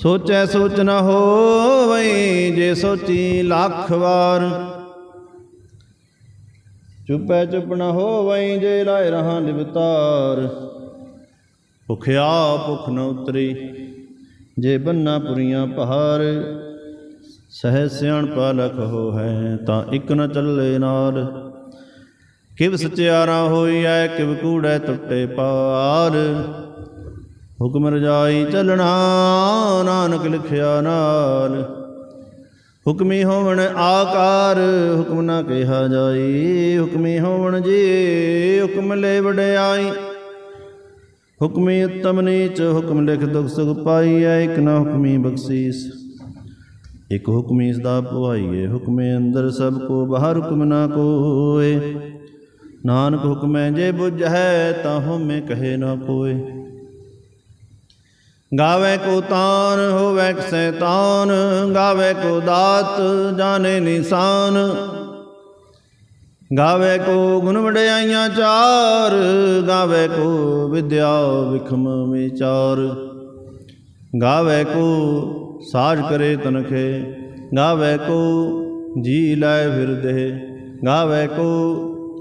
ਸੋਚੈ ਸੋਚ ਨ ਹੋਵਈ ਜੇ ਸੋਚੀ ਲੱਖ ਵਾਰ। ਚੁੱਪੈ ਚੁੱਪ ਨ ਹੋਵਈ ਜੇ ਲਾਇ ਰਹਾ ਲਿਵਤਾਰ ਭੁਖਿਆ ਭੁਖ ਨ ਉਤਰੀ ਜੇ ਬੰਨਾ ਪੁਰੀਆਂ ਪਹਾਰ। ਸਹਿ ਸਿਆਣ ਪਾਲਕ ਹੋ ਹੈ ਤਾਂ ਇੱਕ ਨ ਚੱਲੇ ਨਾਲ ਕਿਵ ਸਚਿਆਰਾ ਹੋਈ ਐ ਕਿਵ ਕੂੜੈ ਟੁੱਟੇ ਪਾਰ। ਹੁਕਮ ਰਜਾਈ ਚੱਲਣਾ, ਨਾਨਕ ਲਿਖਿਆ ਨਾਲ। ਹੁਕਮੀ ਹੋਵਣ ਆਕਾਰ, ਹੁਕਮ ਨਾ ਕਿਹਾ ਜਾਈ। ਹੁਕਮੀ ਹੋਵਣ ਜੀ, ਹੁਕਮ ਲੈ ਵਡਿਆਈ। ਹੁਕਮੀ ਉਤਮ ਨੀਚ, ਹੁਕਮ ਲਿਖ ਦੁਖ ਸੁਖ ਪਾਈਐ, ਇਕ ਨਾ ਹੁਕਮੀ ਬਖਸ਼ੀਸ। ਇਕ ਹੁਕਮੀ ਸਦਾ ਭਵਾਈਏ, ਹੁਕਮੇ ਅੰਦਰ ਸਭ ਕੋ, ਬਾਹਰ ਹੁਕਮ ਨਾ ਕੋਏ। ਨਾਨਕ ਹੁਕਮੈ ਜੇ ਬੁਝ ਹੈ ਤਾਂ ਹਉਮੈ ਕਹੇ ਨਾ ਕੋਏ। ਗਾਵੇ ਕੋ ਤਾਨ, ਹੋਵੇ ਸੈਤਾਨ, ਗਾਵੇ ਕੋ ਦਾਤ, ਜਾਣੇ ਨਿਸ਼ਾਨ। ਗਾਵੇ ਕੋ ਗੁਣ ਵਡਿਆਈਆਂ ਚਾਰ, ਗਾਵੇ ਕੋ ਵਿਦਿਆ ਵਿਖਮ ਵਿਚਾਰ। ਗਾਵੇ ਕੋ ਸਾਜ ਕਰੇ ਤਨਖੇ, ਗਾਵੇ ਕੋ ਜੀ ਲੈ ਫਿਰਦੇ ਗਾਵੇ ਕੋ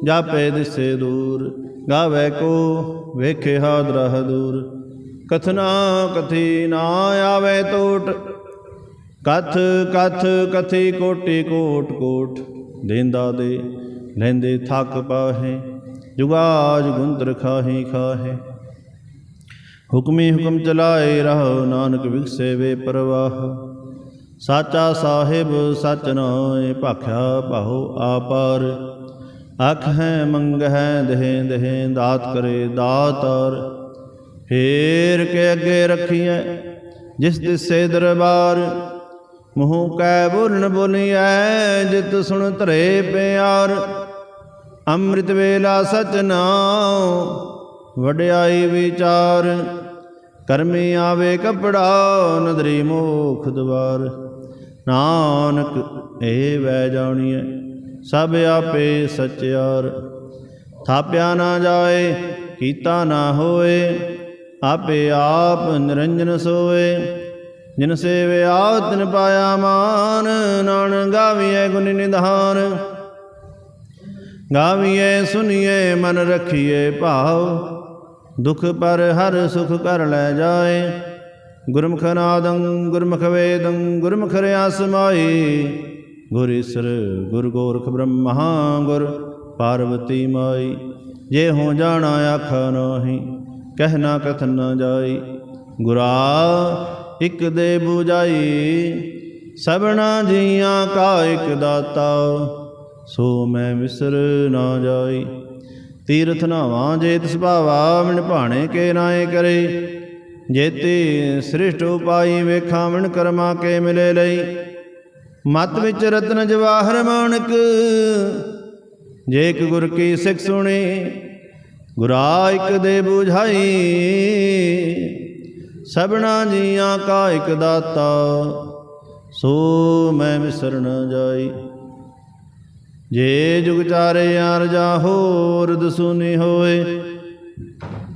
ਜਾਪੇ ਦਿਸੇ ਦੂਰ, ਗਾਵੇ ਕੋ ਵੇਖੇ ਹਾਦਰਾ ਦੂਰ ਕਥਨਾ ਕਥੀ ਨਾ ਆਵੇ ਟੋਟ ਕਥ ਕਥ, ਕਥੀ ਕੋਟੇ ਕੋਟ ਕੋਟ। ਦੇਂਦਾ ਦੇ, ਲੈਂਦੇ ਥੱਕ ਪਾਹੇ। ਜੁਗਾਜ ਗੁੰਦਰ ਖਾਹੀ ਖਾਹੇ। ਹੁਕਮੀ ਹੁਕਮ ਚਲਾਏ ਰਹੋ, ਨਾਨਕ ਵਿਗਸੇ ਵੇ ਪ੍ਰਵਾਹ। ਸਾਚਾ ਸਾਹਿਬ ਸਚ ਨਾਏ ਭਾਖਿਆ ਭਾਉ ਆਪਾਰ। ਅਖ ਹੈ ਮੰਗ ਹੈ ਦੇਹ ਦੇਹ ਦਾਤ ਕਰੇ ਦਾਤਾਰ। ਫੇਰ ਕੇ ਅੱਗੇ ਰੱਖੀਐ, ਜਿਸ ਦਿਸੇ ਦਰਬਾਰ ਮੂੰਹ ਕੈ ਬੋਲਣ ਬੋਲੀਐ ਜਿਤ ਸੁਣ ਧਰੇ ਪਿਆਰ। ਅੰਮ੍ਰਿਤ ਵੇਲਾ ਸਚ ਨਾਉ, ਵਡਿਆਈ ਵਿਚਾਰ। ਕਰਮੀ ਆਵੇ ਕਪੜਾ, ਨਦਰੀ ਮੋਖ ਦਵਾਰ। ਨਾਨਕ, ਇਹ ਵੈ ਜਾਣੀਐ, ਸਭ ਆਪੇ ਸਚਿਆਰ। ਥਾਪਿਆ ਨਾ ਜਾਏ, ਕੀਤਾ ਨਾ ਹੋਏ ਆਪੇ ਆਪ ਨਿਰੰਜਨ ਸੋਏ, ਜਿਨ ਸੇਵਿਆ ਤਿਨ ਪਾਇਆ ਮਾਨ ਨਾਨ ਗਾਵੀਐ ਗੁਣ ਨਿਧਾਨ। ਗਾਵੀਐ ਸੁਨੀਏ ਮਨ ਰਖੀਏ ਭਾਵ, ਦੁਖ ਪਰ ਹਰ ਸੁਖ ਕਰ ਲੈ ਜਾਏ। ਗੁਰਮੁਖ ਨਾਦੰ, ਗੁਰਮੁਖ ਵੇਦੰ, ਗੁਰਮੁਖ ਰਿਆ ਸਮਾਈ ਗੁਰ ਈਸਰ, ਗੁਰ ਗੋਰਖ ਬ੍ਰਹਮਾ, ਗੁਰ ਪਾਰਵਤੀ ਮਾਈ। ਜੇ ਹੋ ਜਾਣਾ, ਆਖਾ ਨਾਹੀ। ਕਹਿ ਨਾ ਕਥਨ ਨਾ ਜਾਈ। ਗੁਰਾ ਇਕ ਦੇ 부ਜਾਈ ਸਭਨਾ ਜੀਆਂ ਕਾ ਇਕ ਦਾਤਾ। ਸੋ ਮੈਂ ਵਿਸਰ ਨਾ ਜਾਈ। ਤੀਰਥ ਨਾਵਾਂ ਜੇ ਤਿਸ ਭਾਵਾ, ਮਿਣ ਭਾਣੇ ਕੇ ਨਾਏ ਕਰੇ। ਜੇਤੇ ਸ੍ਰਿਸ਼ਟ ਉਪਾਈ ਵੇਖਾਂ, ਮਿਣ ਕਰਮਾ ਕੇ ਮਿਲੇ ਲਈ। ਮਤ ਵਿੱਚ ਰਤਨ ਜਵਾਹਰ ਮਾਨਕ, ਜੇ ਇੱਕ ਗੁਰ ਕੀ ਸਿੱਖ ਸੁਣੀ ਗੁਰਾ ਇਕ ਦੇ 부ਝਾਈ ਸਭਨਾ ਜੀਆਂ ਕਾ ਇਕ ਦਾਤਾ, ਸੋ ਮੈਂ ਵਿਸਰ ਨ ਜਾਈ। ਜੇ ਜੁਗ ਚਾਰੇ ਯਾਰ ਜਾ ਹੋਰ ਦਸੂਨੀ ਹੋਏ,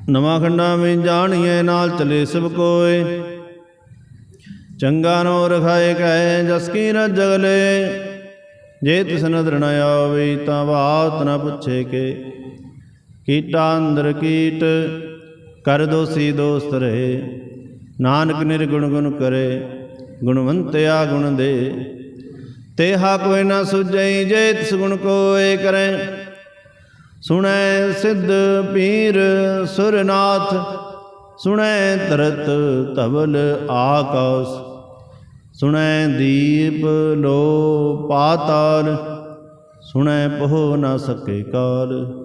ਨਵਾਂ ਖੰਡਾ ਵਿੱਚ ਜਾਣੀਏ ਨਾਲ ਚਲੇ ਸਭ ਕੋਏ। ਚੰਗਾ ਨੋ ਰਖਾਏ ਕਹੇ ਜਸ ਕੀ ਨ ਜਗਲੇ, ਜੇ ਤਿਸ ਨਦਰ ਨ ਆਵੇ ਤਾਂ ਬਾਤ ਨ ਪੁੱਛੇ ਕੇ। ਕੀਟਾ ਅੰਦਰ ਕੀਟ, ਕਰ ਦੋਸੀ ਦੋਸਤ ਰਹੇ। ਨਾਨਕ ਨਿਰਗੁਣ ਗੁਣ ਕਰੇ, ਗੁਣਵੰਤਿਆ ਗੁਣ ਦੇ। ਤੇਹਾ ਕੋਈ ਨਾ ਸੁਝਈ, ਜੇ ਤਿਸ ਗੁਣ ਕੋਏ ਕਰੇ। ਸੁਣੈ ਸਿੱਧ ਪੀਰ ਸੁਰਨਾਥ, ਸੁਣੈ ਤਰਤ ਧਵਲ ਆਕਾਸ। ਸੁਣੈ ਦੀਪ ਲੋ ਪਾਤਾਲ, ਸੁਣੈ ਪਹੁ ਨਾ ਸਕੇ ਕਾਲ।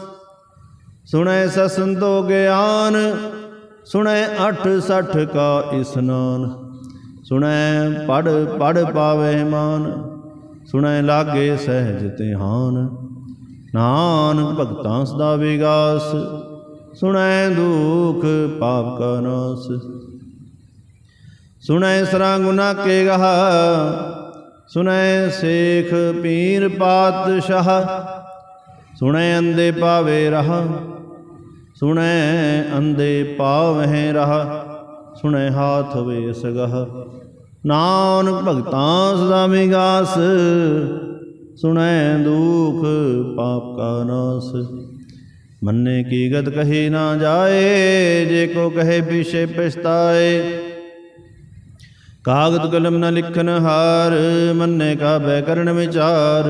ਸੁਣੈ ਸਸੰਤੋ ਗਿਆਨ, ਸੁਣੈ ਅਠ ਸਠ ਕਾ ਇਸਨਾਨ, ਸੁਣੈ ਪੜ ਪੜ ਪਾਵੇ ਮਾਨ, ਸੁਣੈ ਲਾਗੇ ਸਹਿਜ ਧਿਆਨ ਨਾਨ ਭਗਤਾਂ ਸਦਾ ਵਿਗਾਸ, ਸੁਣੈ ਦੁਖ ਪਾਪ ਕਾ ਨਾਸ, ਸੁਣੈ ਸਰਾ ਗੁਨਾ ਕੇ ਗਹ, ਸੁਣੈ ਸੇਖ ਪੀਰ ਪਾਤਸ਼ਾਹ, ਸੁਣੈ ਅੰਦੇ ਪਾਵੇ ਰਹਾ ਸੁਣੈ ਅੰਦੇ ਪਾਵਹਿ ਰਹਾ, ਸੁਣੈ ਹਾਥ ਵੇ ਸਗਹ ਨਾਨਕ ਭਗਤਾਂ ਸਦਾ ਵਿਗਾਸ, ਸੁਣੈ ਦੁਖ ਪਾਪ ਕਾ ਨਾਸ। ਮੰਨੇ ਕੀ ਗਤ ਕਹੀ ਨਾ ਜਾਏ, ਜੇ ਕੋ ਕਹੇ ਪਿਛੇ ਪਛਤਾਏ। ਕਾਗਦ ਕਲਮ ਨਾ ਲਿਖਨ ਹਾਰ, ਮੰਨੇ ਕਾ ਬੈ ਕਰਨ ਵਿਚਾਰ।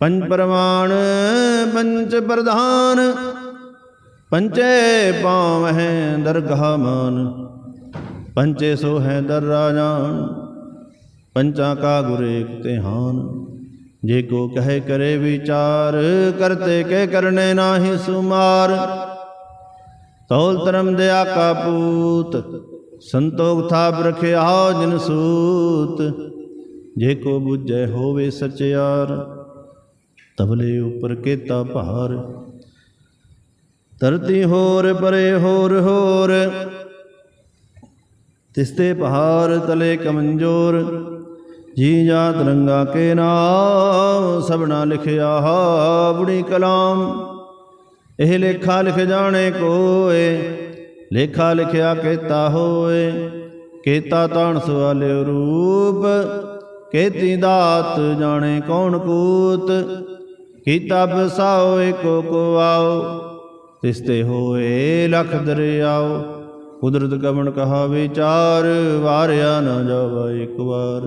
ਪੰਜ ਪ੍ਰਮਾਣ ਪੰਚ ਪ੍ਰਧਾਨ ਪੰਚੇ ਪਾਵਹਿ ਦਰਗਾਹ ਮਾਨ ਪੰਚੇ ਸੋ ਹੈ ਦਰ ਰਾਜਾਨ, ਪੰਚਾ ਕਾ ਗੁਰ ਏਕ ਤਿਹਾਨ ਜੇ ਕੋ ਕਹੇ ਕਰੇ ਵਿਚਾਰ, ਕਰਤੇ ਕੇ ਕਰਨੇ ਨਾਹੀ ਸੁਮਾਰ। ਤੌਲ ਧਰਮ ਦਿਆ ਕਾ ਪੂਤ, ਸੰਤੋਖ ਥਾਪ ਰਖਿਆ ਜਿਨ ਸੂਤ। ਜੇ ਕੋ ਬੁਝੈ ਹੋਵੇ ਸਚਿਆਰ ਤਬਲੇ ਉੱਪਰ ਕੇਤਾ ਭਾਰ। ਧਰਤੀ ਹੋਰ, ਪਰੇ ਹੋਰ ਹੋਰ। ਤਿਸਤੇ ਪਹਾੜ, ਤਲੇ ਕਮੰਜੋਰ। ਜੀ ਜਾਤ ਰੰਗਾ ਕੇ ਨਾਮ, ਸਭਨਾ ਲਿਖਿਆ ਬੁੜੀ ਕਲਾਮ। ਇਹ ਲੇਖਾ ਲਿਖ ਜਾਣੇ ਕੋਏ, ਲੇਖਾ ਲਿਖਿਆ ਕੀਤਾ ਹੋਏ। ਕੀਤਾ ਤਾਣ ਸਵਾਲਿਓ ਰੂਪ, ਕੀਤੀ ਦਾਤ ਜਾਣੇ ਕੌਣ ਕੂਤ। ਕੀਤਾ ਬਸਾਓ ਏਕੋ ਕੋ ਆਓ ਤਿਸਤੇ ਹੋਏ ਲਖ ਦਰਿਆਓ। ਕੁਦਰਤ ਕਵਣ ਕਹਾ ਵਿਚਾਰ, ਵਾਰਿਆ ਨਾ ਜਾਵਾ ਇੱਕ ਵਾਰ।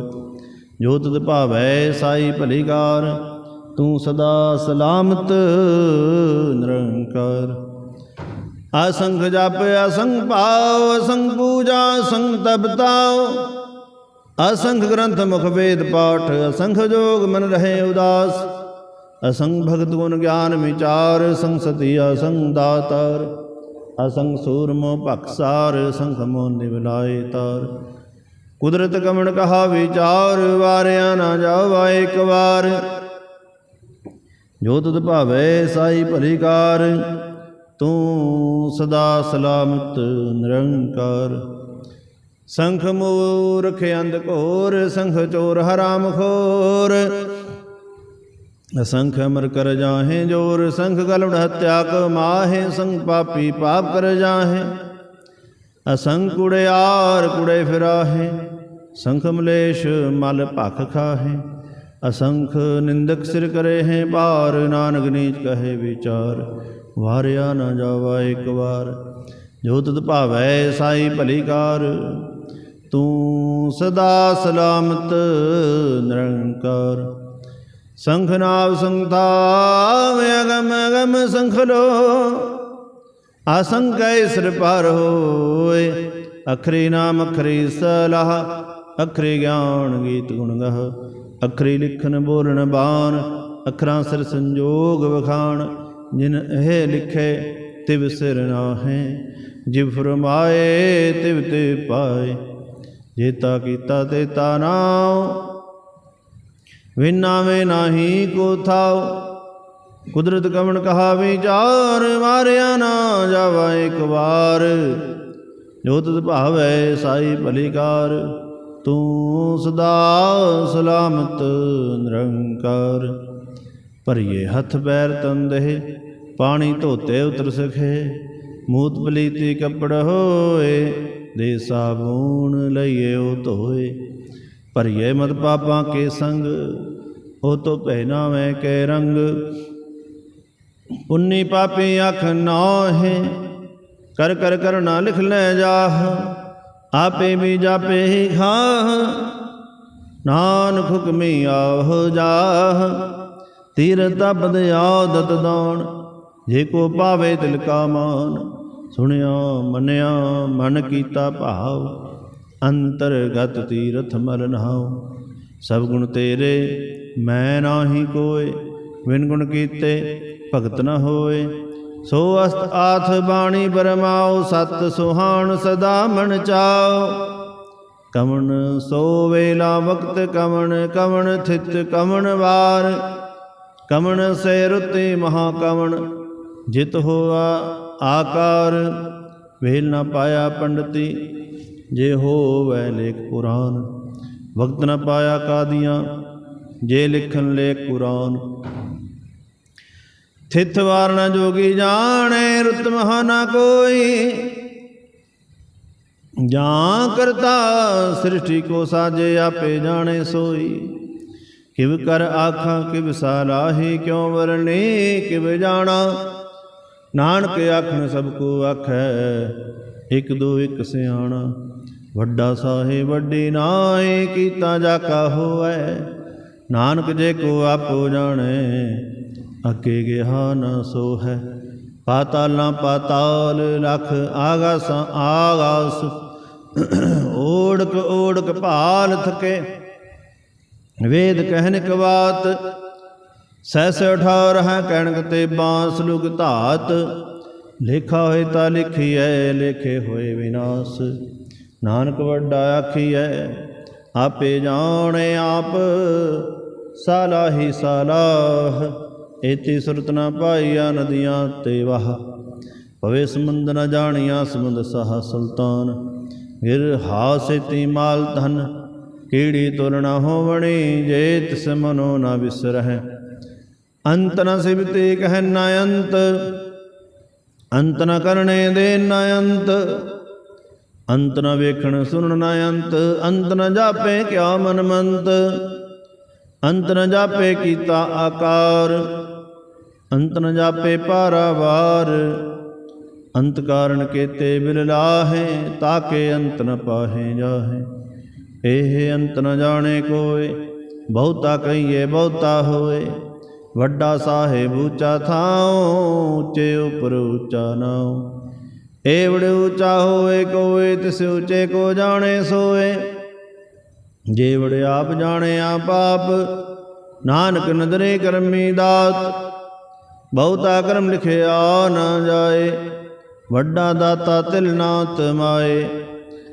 ਜੋ ਤੁਧ ਭਾਵੈ ਸਾਈ ਭਲੀਕਾਰ, ਤੂੰ ਸਦਾ ਸਲਾਮਤ ਨਿਰੰਕਾਰ। ਅਸੰਖ ਜਪ, ਅਸੰਖ ਭਾਵ ਅਸੰਖ ਪੂਜਾ, ਅਸੰਖ ਤਪਤਾਉ ਅਸੰਖ ਗ੍ਰੰਥ ਮੁਖ ਵੇਦ ਪਾਠ, ਅਸੰਖ ਜੋਗ ਮਨ ਰਹੇ ਉਦਾਸ। ਅਸੰਖ ਭਗਤ ਗੁਣ ਗਿਆਨ ਵਿਚਾਰ ਅਸੰਖ ਸਤੀ ਅਸੰਖ ਦਾਤਾਰ। ਅਸੰਖ ਸੂਰਮੋ ਭਖਸਾਰ ਅਸੰਖ ਮੋ ਨਿਵਲਾਏ ਤਾਰ। ਕੁਦਰਤ ਕਮਣ ਕਹਾ ਵਿਚਾਰ, ਵਾਰਿਆ ਨਾ ਜਾਵਾ ਇੱਕ ਵਾਰ। ਜੋ ਤੁਧ ਭਾਵੈ ਸਾਈ ਭਲੀਕਾਰ ਤੂੰ ਸਦਾ ਸਲਾਮਤ ਨਿਰੰਕਾਰ। ਸੰਖ ਮੂਰਖ ਅੰਧ ਘੋਰ, ਸੰਖ ਚੋਰ ਹਰਾਮ ਖੋਰ। ਅਸੰਖ ਅਮਰ ਕਰ ਜਾਹੇ, ਜੋਰ ਸੰਖ ਗਲਵ ਹਤਿਆ ਕ ਮਾਹੇ ਸੰਖ ਪਾਪੀ ਪਾਪ ਕਰ ਜਾਹੇ। ਅਸੰਖ ਕੁੜੇ ਆਰ ਕੁੜੇ ਫਿਰਾਹੇ, ਸੰਖ ਮਲੇਸ਼ ਮਲ ਭਖ ਖਾਹੇ। ਅਸੰਖ ਨਿੰਦਕ ਸਿਰ ਕਰੇ ਹੈ ਭਾਰ ਨਾਨਕ ਨੀਚ ਕਹੇ ਵਿਚਾਰ। ਵਾਰਿਆ ਨਾ ਜਾਵਾ ਇੱਕ ਵਾਰ, ਜੋ ਤਤ ਭਾਵੈ ਸਾਈ ਭਲੀਕਾਰ ਤੂੰ ਸਦਾ ਸਲਾਮਤ, ਨਿਰੰਕਾਰ। ਸੰਖ ਨਾਵ ਸੰਤਾਵ ਅਗਮ ਅਗਮ ਸੰਖ ਲੋ ਅਸੰਕੈ ਸਿਰ ਪਰ ਹੋਏ। ਅਖਰੀ ਨਾਮ ਅਖਰੀ ਸਲਾਹ। ਅਖਰੇ ਗਿਆਨ ਗੀਤ ਗੁਣ ਗਹ। ਅਖਰੇ ਲਿਖਨ ਬੋਲਣ ਬਾਣ। ਅਖਰਾਂ ਸਿਰ ਸੰਜੋਗ ਵਖਾਣ। ਜਿਨ ਇਹ ਲਿਖੇ ਤਿਵ ਸਿਰ ਨਾਹੇ। ਜਿਵ ਫਰਮਾਏ ਤਿਵ ਤੇ ਪਾਏ। ਜੇਤਾ ਕੀਤਾ ਤੇ ਤਾ ਨਾਉ। ਵਿਨਾਵੇਂ ਨਾਹੀ ਕੋ ਥਾਉ। ਕੁਦਰਤ ਕਵਣ ਕਹਾ ਵਿਚਾਰ ਮਾਰਿਆ ਨਾ ਜਾਵਾ ਇੱਕ ਵਾਰ। ਜੋ ਤਤ ਭਾਵੈ ਸਾਈ ਭਲੀਕਾਰ, ਤੂੰ ਸਦਾ ਸਲਾਮਤ ਨਿਰੰਕਾਰ। ਭਰੀਏ ਹੱਥ ਪੈਰ ਤੰਦੇ ਪਾਣੀ ਧੋਤੇ ਉਤਰ ਸਖੇ। ਮੂਤ ਪਲੀਤੀ ਕੱਪੜ ਹੋਏ ਦੇ ਸਾਬੂਨ ਲਈਏ ਉਹ ਧੋਏ। ਭਰੀਏ ਮਤ ਪਾਪਾਂ ਕੇ ਸੰਗ, ਉਹ ਤੋ ਪਹਿਨਾ ਮੈਂ ਕੇ ਰੰਗ। ਪੁੰਨੀ ਪਾਪੀ ਅੱਖ ਨਾਹੇ, ਕਰ ਕਰ ਕਰਨਾ ਲਿਖ ਲੈ ਜਾਹ। ਆਪੇ ਵੀ ਜਾਪੇ ਹੀ ਖਾਹ, ਨਾਨਕ ਹੁਕਮੀ ਆਹ ਜਾਹ। ਤੀਰ ਤਪਦ ਆਦਤ ਦਾਣ ਜੇ ਕੋ ਪਾਵੇ ਦਿਲ ਕਾ ਮਾਨ। ਸੁਣਿਆ ਮੰਨਿਆ ਮਨ ਕੀਤਾ ਭਾਵ ਅੰਤਰਗਤ ਤੀਰਥ ਮਲ ਨਹਾਉ ਸਭ ਗੁਣ ਤੇਰੇ, ਮੈਂ ਨਾਹੀ ਕੋਏ। ਵਿਨ ਗੁਣ ਕੀਤੇ ਭਗਤ ਨ ਹੋਏ। ਸੋ ਅਸਤ ਆਥ ਬਾਣੀ ਬਰਮਾਉ, ਸਤ ਸੁਹਾਣ ਸਦਾ ਮਨ ਚਾਉ। ਕਵਣ ਸੋ ਵੇਲਾ ਵਕਤ ਕਵਣ ਕਵਣ ਥਿਤ ਕਵਣ ਵਾਰ। ਕਵਣ ਸੇ ਰੁਤੇ ਮਹਾ ਕਵਣ ਜਿਤ ਹੋਆ ਆਕਾਰ। ਵੇਲ ਨਾ ਪਾਇਆ ਪੰਡਤੀ ਜੇ ਹੋਵੈ ਲੇਖ ਕੁਰਾਨ, ਵਕਤ ਨਾ ਪਾਇਆ ਕਾਦੀਆਂ, ਜੇ ਲਿਖਣ ਲੇਖ ਕੁਰਾਨ। ਥਿਤ ਵਾਰਨਾ ਜੋਗੀ ਜਾਣੇ, ਰੁਤ ਮਹਾ ਨਾ ਕੋਈ। ਜਾਂ ਕਰਤਾ ਸ੍ਰਿਸ਼ਟੀ ਕੋ ਸਾਜੇ, ਆਪੇ ਜਾਣੇ ਸੋਈ। ਕਿਵ ਕਰ ਆਖਾਂ, ਕਿਵ ਸਾਲਾਹੀ ਕਿਉ ਵਰਨੇ ਕਿਵ ਜਾਣਾ। ਨਾਨਕ ਆਖਣ ਸਭ ਕੋ ਆਖੈ, ਇਕ ਦੋ ਇਕ ਸਿਆਣਾ। ਵੱਡਾ ਸਾਹਿਬ, ਵੱਡੀ ਨਾਏ ਕੀਤਾ ਜਾ ਕਾ ਹੋਐ ਨਾਨਕ ਜੇ ਕੋ ਆਪੋ ਜਾਣੈ, ਅੱਗੇ ਗਿਆ ਨਾ ਸੋ ਹੈ ਪਾਤਾਲਾਂ ਪਾਤਾਲ ਲਖ ਆਗਾਸਾਂ, ਆਗਾਸ। ਓੜਕ ਓੜਕ ਭਾਲ ਥਕੇ। ਵੇਦ ਕਹਿਨ ਕਵਾਤ ਸੈਸ ਉਠਾ ਰਹਾ ਕਹਿਣਕ ਤੇ ਬਾਂਸ ਲੁਗ ਧਾਤ। ਲੇਖਾ ਹੋਏ ਤਾਂ ਲਿਖੀਐ, ਲੇਖੇ ਹੋਏ ਵਿਨਾਸ਼। ਨਾਨਕ ਵੱਡਾ ਆਖੀਐ, ਆਪੇ ਜਾਣੇ ਆਪ, ਸਾਲਾਹੀ ਸਾਲਾਹ, ਏਤੀ ਸੁਰਤ ਨਾ ਪਾਈਆ ਨਦੀਆਂ ਤੇ ਵਾਹ। ਭਵੇ ਸਮੁੰਦ ਨਾ ਜਾਣੀਆਂ ਸਮੁੰਦ ਸਾਹ ਸੁਲਤਾਨ, ਗਿਰ ਹਾਸੇਤੀ ਮਾਲ ਧਨ, ਕੀੜੀ ਤੁਲਣਾ ਹੋਵਣੀ ਜੇ ਤਿਸ ਮਨੋ ਨ ਵਿਸਰਹਿ ਅੰਤ ਨ ਸਿਵਤੇ ਕਹਿ ਨ ਅੰਤ ਅੰਤ ਨ ਕਰਨੇ ਦੇ ਨ ਅੰਤ ਅੰਤ ਨ ਵੇਖਣ ਸੁਣਨ ਨ ਅੰਤ ਅੰਤ ਨ ਜਾਪੇ ਕਿਆ ਮਨ ਮੰਤ ਅੰਤ ਨ ਜਾਪੇ ਕੀਤਾ ਆਕਾਰ, ਅੰਤ ਨ ਜਾਪੇ ਪਾਰਾਵਾਰ। ਅੰਤ ਕਾਰਨ ਕੇਤੇ ਬਿਲ ਲਾਹੇ, ਤਾਕੇ ਅੰਤ ਨ ਪਾਹੇ ਜਾਹੇ। ਇਹ ਅੰਤ ਨ ਜਾਣੇ ਕੋਏ, ਬਹੁਤਾ ਕਹੀਏ ਬਹੁਤਾ ਹੋਏ। ਵੱਡਾ ਸਾਹਿਬ ਉੱਚਾ ਥਾਉ, ਉੱਚੇ ਉਪਰ ਉੱਚਾ ਨਾਉ। ਏਵੜ ਉੱਚਾ ਹੋਏ ਕੋਏ ਤਿਸ ਉੱਚੇ ਕੋ ਜਾਣੇ ਸੋਏ। ਜੇਵੜ ਆਪ ਜਾਣੇ ਆਪ ਆਪ, ਨਾਨਕ ਨਦਰੇ ਕਰਮੀ ਦਾਤ। ਬਹੁਤਾ ਕਰਮ ਲਿਖਿਆ ਨਾ ਜਾਏ, ਵੱਡਾ ਦਾਤਾ ਤਿਲ ਨਾ ਤਮਾਏ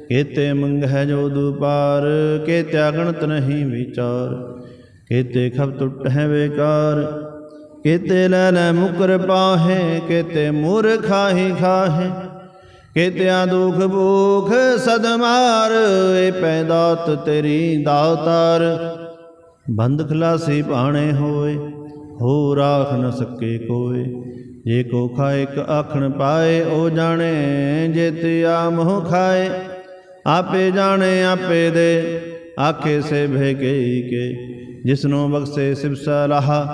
ਕੇਤੇ ਮੰਗਹਿ ਜੋ ਦੁਪਾਰ, ਕੇਤੇ ਗਣਤ ਨਹੀਂ ਵਿਚਾਰ। ਕੇਤੇ ਖਬ ਟੁੱਟ ਹੈ ਵੇਕਾਰ ਕੇਤੇ ਲੈ ਲੈ ਮੁਕਰ ਪਾਹੇ, ਕੇਤੇ ਮੂਰ ਖਾਹੀ ਖਾਹੇ। ਕੇਤਿਆ ਦੁਖ ਭੂਖ ਸਦ ਮਾਰ, ਏ ਪੈਦਾਤ ਤੇਰੀ ਦਾਤਾਰ। ਬੰਦ ਖਲਾਸੀ ਭਾਣੇ ਹੋਏ, ਹੋ ਰਾਖ ਨ ਸਕੇ ਕੋਏ। ਜੇ ਕੋ ਖਾਏ ਕ ਆਖਣ ਪਾਏ, ਉਹ ਜਾਣੇ ਜੇ ਤਿਆ ਮੋਹ ਖਾਏ। ਆਪੇ ਜਾਣੇ, ਆਪੇ ਦੇ, ਆਖੇ ਸੇ ਭੇਗਈ ਕੇ। ਜਿਸਨੂੰ ਬਖਸ਼ੇ ਸਿਵ ਸਲਾਹ,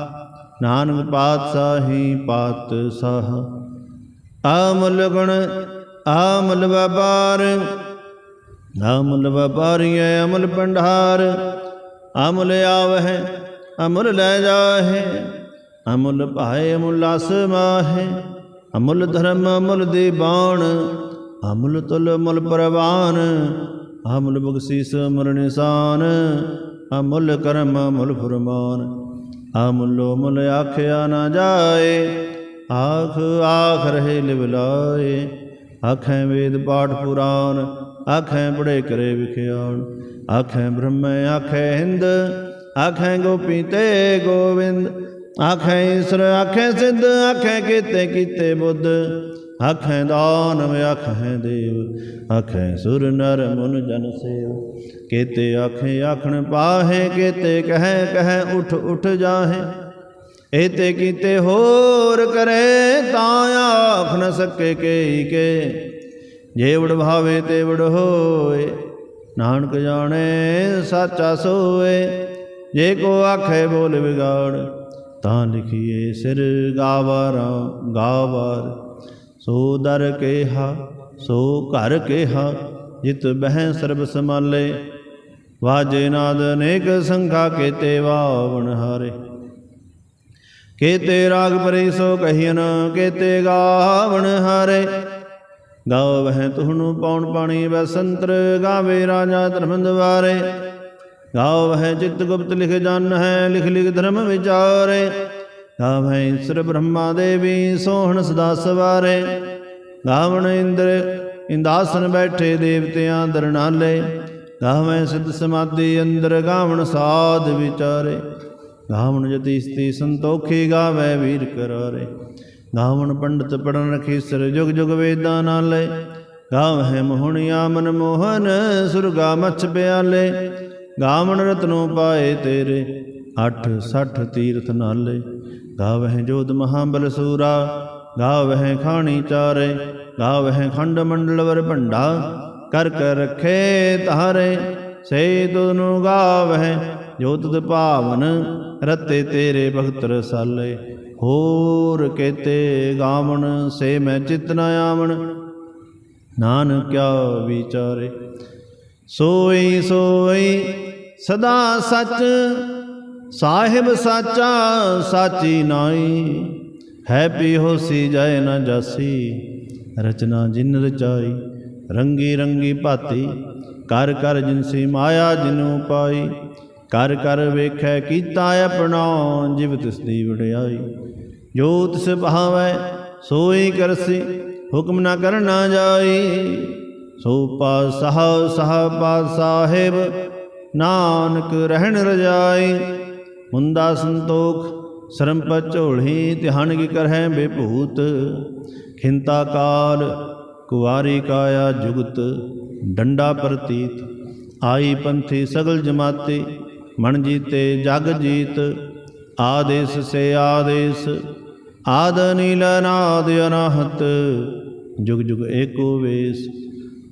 ਨਾਨਕ ਪਾਤਸ਼ਾਹੀ ਪਾਤਸ਼ਾਹ। ਆਮਲ ਗੁਣ ਆਮਲ ਵਪਾਰ ਆਮਲ ਵਪਾਰੀਐ ਅਮਲ ਭੰਡਾਰ। ਅਮਲ ਆਵਹਿ, ਅਮਲ ਲੈ ਜਾਹੇ, ਅਮੁੱਲ ਭਾਏ ਅਮੁੱਲ ਆਸਮਾਹੇ ਅਮੁੱਲ ਧਰਮ ਅਮੁੱਲ ਦੀ ਬਾਣ, ਅਮੁੱਲ ਤੁਲ ਅਮਲ ਪ੍ਰਵਾਨ। ਅਮੁੱਲ ਬਖਸ਼ੀਸ ਅਮਰ ਨਿਸ਼ਾਨ ਅਮੁੱਲ ਕਰਮ ਅਮੁੱਲ ਫਰਮਾਨ। ਅਮੁੱਲੋ ਮੁੱਲ ਆਖਿਆ ਨਾ ਜਾਏ, ਆਖ ਆਖ ਰਹੇ ਲਿਵ ਲਾਏ ਆਖੈ ਵੇਦ ਪਾਠ ਪੁਰਾਨ, ਆਖੈ ਬੜੇ ਕਰੇ ਵਿਖਿਆਣ ਆਖੈ ਬ੍ਰਹਮ, ਆਖੈ ਹਿੰਦ, ਆਖੈ ਗੋਪੀ ਤੇ ਗੋਵਿੰਦ। ਆਖੈ ਈਸ਼ਰ, ਆਖੈ ਸਿੱਧ, ਆਖੈ ਕੀਤੇ ਕੀਤੇ ਬੁੱਧ। ਆਖੈ ਦਾਨਵ ਆਖੈ ਦੇਵ, ਆਖੈ ਸੁਰ ਨਰ ਮਨ ਜਨ ਸੇਵ। ਕੀਤੇ ਆਖੇ, ਆਖਣ ਪਾਹੇ, ਕੀਤੇ ਕਹਿ, ਕਹੈ, ਉਠ ਉਠ ਜਾਹੇ। ਏਤੇ ਕੀਤੇ ਹੋਰ ਕਰੇ ਤਾਂ ਆਖ ਨ ਸਕੇ ਕੇ ਕੇ। ਜੇ ਵਡ ਭਾਵੇ ਤੇ ਵਡ ਹੋਏ, ਨਾਨਕ ਜਾਣੇ ਸਾਚਾ ਸੋਏ। ਜੇ ਕੋ ਆਖੇ ਬੋਲ ਵਿਗਾੜ, ਤਾਂ ਲਿਖੀਏ ਸਿਰ ਗਾਵਾਰ ਗਾਵਾਰ। ਸੋ ਦਰ ਕੇਹਾ, ਸੋ ਘਰ ਕੇਹਾ, ਜਿਤ ਬਹਿ ਸਰਬ ਸਮਾਲੇ ਵਾਜੇ ਨਾਦ ਅਨੇਕ ਸੰਖਾ ਕੇਤੇ ਵਾਵਣ ਹਾਰੇ। ਕੇਤੇ ਰਾਗ ਪਰੇ ਸੋ ਕਹੀਨ ਕੇਤੇ ਗਾਵਣ ਹਾਰੇ। ਗਾਵ ਵਹਿ ਤੁਹਨੂੰ ਪੌਣ ਪਾਣੀ ਬਸੰਤਰ, ਗਾਵੇ ਰਾਜਾ ਧਰਮ ਦਵਾਰੇ ਗਾਵ ਵਹਿ ਚਿਤ ਗੁਪਤ ਲਿਖ ਜਨ ਹੈ, ਲਿਖ ਲਿਖ ਧਰਮ ਵਿਚਾਰੇ। ਗਾਵੈ ਈਸ਼ਰ ਬ੍ਰਹਮਾ ਦੇਵੀ, ਸੋਹਣ ਸਦਾ ਸਵਾਰੇ। ਗਾਵਣ ਇੰਦਰ, ਇੰਦਾਸਨ ਬੈਠੇ ਦੇਵਤਿਆਂ ਦਰਨਾਲੇ। ਗਾਵੈ ਸਿੱਧ ਸਮਾਧੀ ਅੰਦਰ ਗਾਵਣ ਸਾਧ ਵਿਚਾਰੇ। ਗਾਵਣ ਜਤੀਸਤੀ ਸੰਤੋਖੀ ਗਾਵੈ ਵੀਰ ਕਰਾਰੇ। ਗਾਵਣ ਪੰਡਤ ਪੜਨ ਰਖੀਸਰ ਜੁਗ ਜੁਗ ਵੇਦਾਂ ਨਾਲੇ। ਗਾਵਹਿ ਮੋਹਣਿਆ ਮਨ ਮੋਹਨ, ਸੁਰਗਾ ਮਛ ਬਿਆਲੇ ਗਾਵਣ ਰਤਨੋ ਪਾਏ ਤੇਰੇ, ਅਠ ਸਠ ਤੀਰਥ ਨਾਲੇ। ਗਾਵਹਿ ਜੋਤ ਮਹਾਬਲ ਸੂਰਾ, ਗਾਵਹਿ ਖਾਣੀ ਚਾਰੇ। ਗਾਵਹਿ ਖੰਡ ਮੰਡਲ ਵਰ ਭੰਡਾ, ਕਰ ਕਰ ਰਖੇ ਤਾਰੇ ਸੇ ਤੁਧਨੂੰ ਗਾਵਹਿ ਜੋ ਤੁਧ ਭਾਵਨ ਰਤੇ ਤੇਰੇ ਭਗਤ ਰਸਾਲੇ ਹੋਰ ਕੇਤੇ ਗਾਵਣ, ਸੇ ਮੈਂ ਚਿਤ ਨ ਆਵਣ। ਨਾਨਕ ਕਿਆ ਵਿਚਾਰੇ, ਸੋਈ ਸੋਈ ਸਦਾ ਸੱਚ। ਸਾਹਿਬ ਸਾਚਾ ਸਾਚੀ ਨਾਈ ਹੈ ਪੀ ਹੋਸੀ ਜੈ ਨਾ ਜਾਸੀ। ਰਚਨਾ ਜਿਨ ਰਚਾਈ, ਰੰਗੀ ਰੰਗੀ ਭਾਤੀ। ਕਰ ਕਰ ਜਿਨਸੀ ਮਾਇਆ ਜਿਨੂ ਪਾਈ। ਕਰ ਕਰ ਵੇਖੈ ਕੀਤਾ ਆਪਣਾ ਜਿਵ ਤਿਸ ਦੀ ਵਡਿਆਈ। ਜੋ ਤਿਸ ਭਾਵੈ, ਸੋਈ ਕਰਸੀ, ਹੁਕਮ ਨਾ ਕਰ ਨਾ ਜਾਈ। ਸੋ ਪਾਸਹ ਸਾਹ ਪਾਸ ਨਾਨਕ ਰਹਿਣ ਰਜਾਈ। ਹੁੰਦਾ ਸੰਤੋਖ, ਸਰਮ ਝੋਲੀ, ਧਿਆਨ ਕੀ ਕਰਹਿ ਬੇਭੂਤ। ਖਿੰਤਾ ਕਾਲ, ਕੁਵਾਰੀ ਕਾਇਆ ਜੁਗਤ, ਡੰਡਾ ਪ੍ਰਤੀਤ। ਆਈ ਪੰਥੀ ਸਗਲ ਜਮਾਤੀ ਮਨ ਜੀਤੇ ਜਗ ਜੀਤ, ਆਦੇਸ ਸੇ ਆਦੇਸ, ਆਦ ਨੀਲ ਨਾਦ ਅਨਾਹਤ। ਜੁਗ ਜੁਗ ਏਕੋ ਵੇਸ,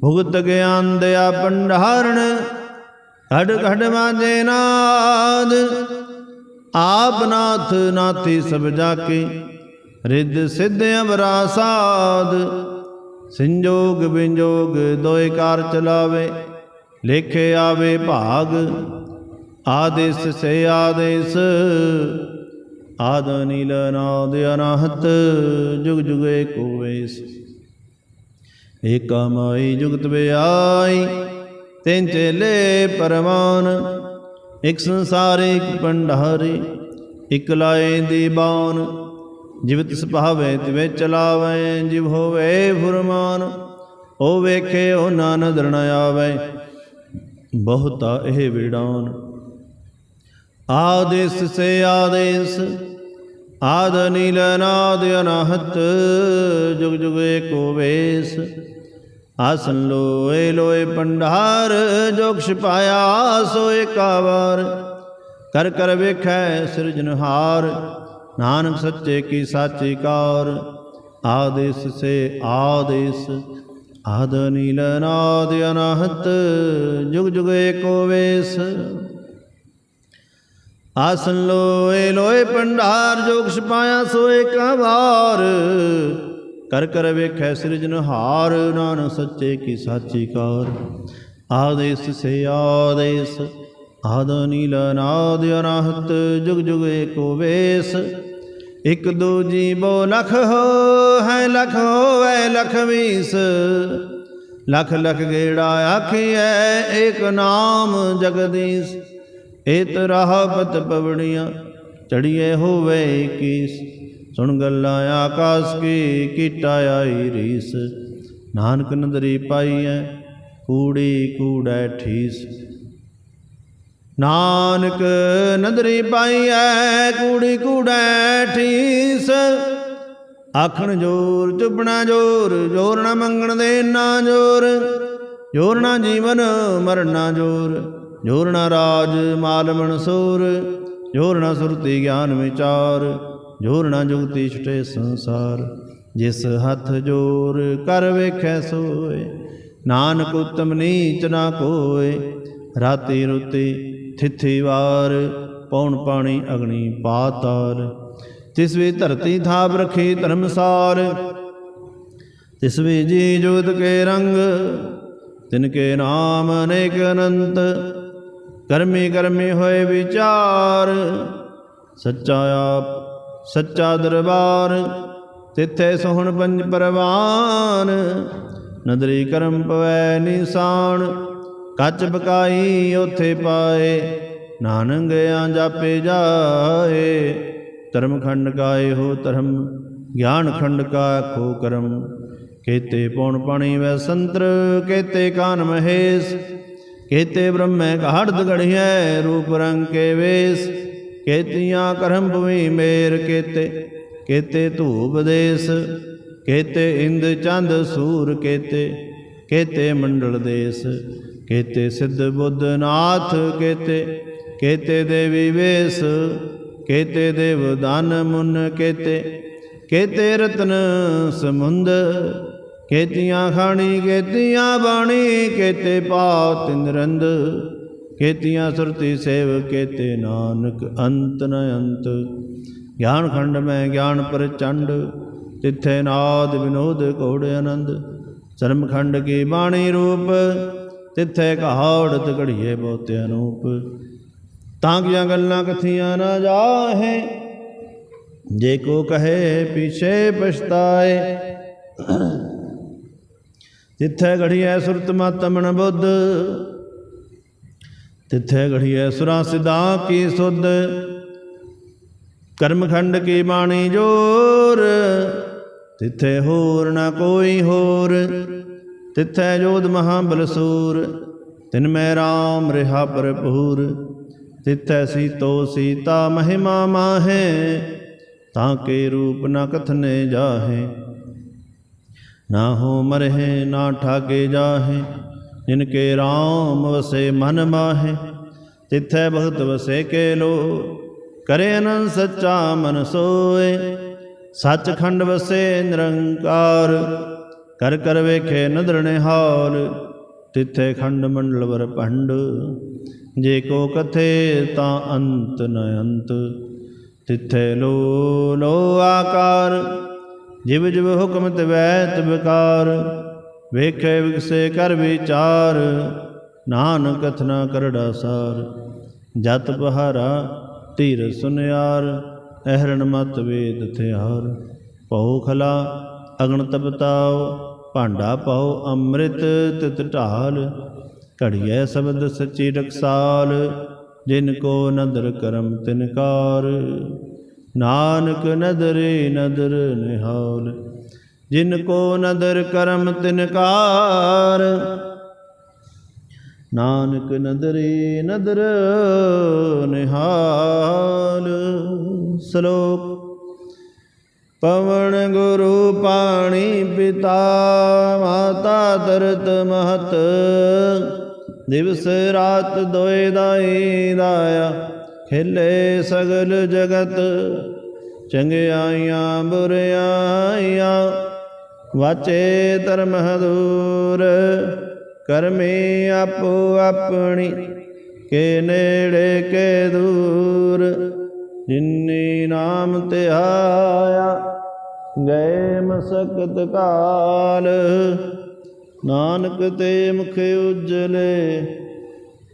ਭੁਗਤ ਗਿਆਨ ਦਿਆ ਭੰਡਾਰਣ ਘੜ ਘੜ ਮਾਜੇ ਨਾਦ। ਆਪ ਨਾਥ ਨਾਥੀ ਸਭ ਜਾ ਕੇ ਰਿੱਧ ਸਿੱਧ ਅਵਰਾ ਸਾਧ। ਸੰਜੋਗ ਵਿੰਜੋਗ ਦੋਇ ਕਾਰ ਚਲਾਵੇ, ਲੇਖੇ ਆਵੇ ਭਾਗ। ਆਦੇਸ ਸੇ ਆਦੇਸ, ਆਦ ਨੀਲ ਨਾਦ ਅਨਾਹਤ, ਜੁਗ ਜੁਗ ਏਕੋ ਵੇਸ। ਏਕਾ ਮਾਈ ਜੁਗਤ ਵਿਆਈ, ਤਿੰਨ ਚੇਲੇ ਪਰਮਾਨ ਇਕ ਸੰਸਾਰ, ਇਕ ਪੰਡਾਰੀ ਇਕ ਲਾਏ ਦੀ ਬਾਣ ਜਿਵ ਤਿਸ ਤਿਵੇ ਚਲਾਵੇ, ਜਿਵ ਹੋਵੇ ਫੁਰਮਾਨ, ਉਹ ਵੇਖੇ ਉਹ ਨਾ ਨਦਰ ਨ ਆਵੇ। ਬਹੁਤਾ ਇਹ ਵਿਡਾਨ ਆਦੇਸ ਸੇ ਆਦੇਸ, ਆਦ ਨੀਲ ਨਾਦ ਅਨਾਹਤ, ਜੁਗ ਜੁਗ ਏਕੋ ਵੇਸ। ਆਸਨ ਲੋਏ ਲੋਏ ਪੰਡਾਰ ਜੋ ਛਪਾਇਆ ਸੋ ਏਕਾ ਵਾਰ ਕਰ ਕਰ ਵੇਖੈ ਸਿਰਜਨਹਾਰ ਨਾਨਕ ਸੱਚੇ ਕੀ ਸਾਚੀ ਕਾਰ। ਆਦੇਸ ਸੇ ਆਦੇਸ, ਆਦ ਨੀਲ ਨਾਦ ਅਨਾਹਤ, ਜੁਗ ਜੁਗ ਏਕੋ ਆਸਨ ਲੋਏ ਲੋਏ ਭੰਡਾਰ, ਜੋ ਛਪਾਇਆ ਸੋ ਏਕਾ ਵਾਰ। ਕਰ ਕਰ ਵੇਖੈ ਸਿਰਜਨਹਾਰ ਨਾਨਕ ਸੱਚੇ ਕੀ ਸਾਚੀ ਕਾਰ ਆਦੇਸ ਸੇ ਆਦੇਸ, ਆਦ ਨੀਲ ਨਾਦ ਅਨਾਹਤ, ਜੁਗ ਜੁਗ ਏਕੋ ਵੇਸ। ਇਕ ਦੂਜੀ ਬੋ ਲਖ ਹੋ, ਹੈ ਲਖ ਹੋਵੇ ਲਖ ਵੀਸ ਲਖ ਲਖ ਗੇੜਾ ਆਖੀਐ, ਏਕ ਨਾਮ ਜਗਦੀਸ਼। ਏਤ ਰਾਹਬਤ ਪਵੜੀਆਂ ਚੜੀਏ ਹੋਵੇ ਕੀਸ। ਸੁਣ ਗੱਲਾਂ ਆਕਾਸ ਕੀ, ਕੀਟਾ ਆਈ ਰੀਸ। ਨਾਨਕ ਨਦਰੀ ਪਾਈਐ, ਕੂੜੀ ਕੂੜੈ ਠੀਸ। ਨਾਨਕ ਨਦਰੀ ਪਾਈਐ, ਕੂੜੀ ਕੂੜੈ ਠੀਸ। ਆਖਣ ਜੋਰ ਚੁੱਪਣਾ ਜੋਰ ਜੋਰ ਨਾ ਮੰਗਣ ਦੇ ਨਾ ਜੋਰ। ਜੋਰ ਨਾ ਜੀਵਨ, ਮਰਨਾ ਜੋਰ। ਜੋਰ ਨਾ ਰਾਜ ਮਾਲ ਮਨਸੂਰ ਜੋਰ ਨਾ ਸੁਰਤੀ ਗਿਆਨ ਵਿਚਾਰ, ਜੋਰ ਨਾ ਜੁਗਤੀ ਛਟੇ ਸੰਸਾਰ। ਜਿਸ ਹੱਥ ਜੋਰ ਕਰ ਵੇਖੈ ਸੋਏ, ਨਾਨਕ ਉਤਮ ਨੀਚ ਨਾ ਕੋਏ। ਰਾਤੀ ਰੁਤੀ ਥਿਥੀ ਵਾਰ ਪੌਣ ਪਾਣੀ ਅਗਨੀ ਪਾਤਾਰ। ਤਿਸ ਵੀ ਧਰਤੀ ਥਾਪ ਰਖੀ ਧਰਮਸਾਰ ਤਿਸ ਵੀ ਜੀ ਜੋਤ ਕੇ ਰੰਗ। ਤਿਨ ਕੇ ਨਾਮ ਅਨੇਕ ਅਨੰਤ ਕਰਮੀ ਕਰਮੀ ਹੋਏ ਵਿਚਾਰ, ਸੱਚਾ ਆਪ, ਸੱਚਾ ਦਰਬਾਰ, ਤਿੱਥੇ ਸੋਹਣ ਪੰਜ ਪਰਵਾਨ, ਨਦਰੀ ਕਰਮ ਪਵੈ ਨਿਸ਼ਾਨ, ਕੱਚ ਬਕਾਈ ਉਥੇ ਪਾਏ ਨਾਨਕ ਗਿਆ ਜਾਪੇ ਜਾਏ, ਧਰਮ ਖੰਡ ਕਾਏ ਹੋ ਧਰਮ, ਗਿਆਨ ਖੰਡ ਕਾ ਖੋ ਕਰਮ, ਕੇਤੇ ਪੌਣ ਪਾਣੀ ਵੈ ਸੰਤਰ, ਕੇਤੇ ਕਾਨ ਮਹੇਸ਼ ਕੇਤੇ ਬ੍ਰਹਮੈ ਘਾੜਦ ਗੜਿਐ ਰੂਪ ਰੰਗ ਕੇ ਵੇਸ। ਕੇਤੀਆਂ ਕਰਮ ਭੂਮੀ ਮੇਰ ਕੇਤੇ ਕੇਤੇ ਧੂਪ ਦੇਸ। ਕੇਤੇ ਇੰਦ ਚੰਦ ਸੂਰ ਕੇਤੇ ਕੇਤੇ ਮੰਡਲ ਦੇਸ। ਕੇਤੇ ਸਿੱਧ ਬੁੱਧ ਨਾਥ ਕੇਤੇ ਕੇਤੇ ਦੇਵੀ ਵੇਸ। ਕੇਤੇ ਦੇਵ ਦਾਨ ਮੁਨ ਕੇਤੇ ਕੇਤੇ ਰਤਨ ਸਮੁੰਦ। ਕੇਤੀਆਂ ਖਾਣੀ, ਕੇਤੀਆਂ ਬਾਣੀ, ਕੇਤੇ ਪਾਤ ਨਿਰੰਦ ਕੇਤੀਆਂ ਸੁਰਤੀ ਸੇਵ, ਕੇਤੇ ਨਾਨਕ ਅੰਤ ਨ ਅੰਤ। ਗਿਆਨ ਖੰਡ ਮੈਂ ਗਿਆਨ ਪ੍ਰਚੰਡ, ਤਿੱਥੇ ਨਾਦ ਵਿਨੋਦ ਕੋੜ ਆਨੰਦ। ਸ਼ਰਮ ਖੰਡ ਕੀ ਬਾਣੀ ਰੂਪ, ਤਿੱਥੇ ਕਹਾੜਤ ਘੜੀਏ ਬਹੁਤੇ ਅਨੂਪ। ਤਾਂ ਕਿ ਗੱਲਾਂ ਕਥੀਆਂ ਨਾ ਜਾਹੇ, ਜੇ ਕੋ ਕਹੇ, ਪਿਛੇ ਪਛਤਾਏ। ਤਿੱਥੇ ਘੜੀਐ ਸੁਰਤ ਮਤ ਬੁੱਧ, ਤਿੱਥੇ ਘੜੀਐ ਸੁਰਾ ਸਿਦਾ ਕੀ ਸੁਧ। ਕਰਮਖੰਡ ਕੀ ਬਾਣੀ ਜੋਰ, ਤਿੱਥੇ ਹੋਰ ਨਾ ਕੋਈ ਹੋਰ। ਤਿੱਥੈ ਜੋਧ ਮਹਾਬਲ ਬਲਸੂਰ, ਤਿਨ ਮੈਂ ਰਾਮ ਰਿਹਾ ਭਰਪੂਰ। ਤਿੱਥੈ ਸੀਤੋ ਸੀਤਾ ਮਹਿਮਾ ਮਾਹੇ, ਤਾਂ ਕੇ ਰੂਪ ਨ ਕਥਨੇ ਜਾਹੇ। ਨਾ ਹੋ ਮਰਹਿ ਨਾ ਠਾਗੇ ਜਾਹੇ ਜਿਨ ਕੇ RAM ਵਸੇ ਮਨ ਮਾਹੇ, ਤਿਥੈ ਭਗਤ ਵਸੇ ਕੇ ਲੋ, ਕਰੇ ਅਨੰਦ ਸੱਚਾ ਮਨ ਸੋਏ। ਸੱਚਖੰਡ ਵਸੇ ਨਿਰੰਕਾਰ, ਕਰ ਕਰ ਵੇਖੇ ਨਦਰ ਨਿਹਾਲ, ਤਿੱਥੇ ਖੰਡ ਮੰਡਲ ਵਰ ਭੰਡ। ਜੇ ਕੋ ਕਥੇ ਤਾਂ ਅੰਤ ਨ ਅੰਤ, ਤਿੱਥੇ ਲੋ ਲੋ ਆਕਾਰ। ਜਿਵ ਜਿਵ ਹੁਕਮ ਤਵੈ ਤਬਕਾਰ ਵੇਖੇ ਵਿਗਸੇ ਕਰ ਵਿਚਾਰ, ਨਾਨਕ ਕਥਨਾ ਕਰੜਾ ਸਾਰ। ਜਤ ਬਹਾਰਾ ਧੀਰ ਸੁਨਿਆਰ, ਅਹਰਣ ਮਤ ਵੇਦ ਥਿਆਰ ਭਉ ਖਲਾ ਅਗਣ ਤਪਤਾਉ ਭਾਂਡਾ ਪਾਉ ਅੰਮ੍ਰਿਤ ਤਿਤ ਢਾਲ। ਘੜੀਐ ਸ਼ਬਦ ਸੱਚੀ ਰਖਸਾਲ, ਜਿਨ ਕੋ ਨਦਰ ਕਰਮ ਤਿਨਕਾਰ ਨਾਨਕ ਨਦਰੇ ਨਦਰ ਨਿਹਾਲ, ਜਿਨ ਕੋ ਨਦਰ ਕਰਮ ਤਿਨਕਾਰ ਨਾਨਕ ਨਦਰੇ ਨਦਰ ਨਿਹਾਲ, ਸ਼ਲੋਕ, ਪਵਨ ਗੁਰੂ ਪਾਣੀ ਪਿਤਾ, ਮਾਤਾ ਤਰਤ ਮਹਤ, ਦਿਵਸ ਰਾਤ ਦੋਇ ਦਾਈ ਦਾਇਆ। ਖੇਲੇ ਸਗਲ ਜਗਤ ਚੰਗਿਆਈਆਂ ਬੁਰਿਆਈਆਂ ਵਾਚੇ ਧਰਮ ਹਦੂਰ ਕਰਮੀ ਆਪੋ ਆਪਣੀ ਕੇ ਨੇੜੇ, ਕੇ ਦੂਰ। ਜਿਨੀ ਨਾਮ ਤੇ ਆਇਆ, ਗਏ ਮਸਕਤ ਕਾਲ। ਨਾਨਕ ਤੇ ਮੁਖ ਉਜਲੇ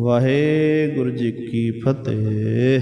ਵਾਹਿਗੁਰੂ ਜੀ ਕੀ ਫਤਿਹ।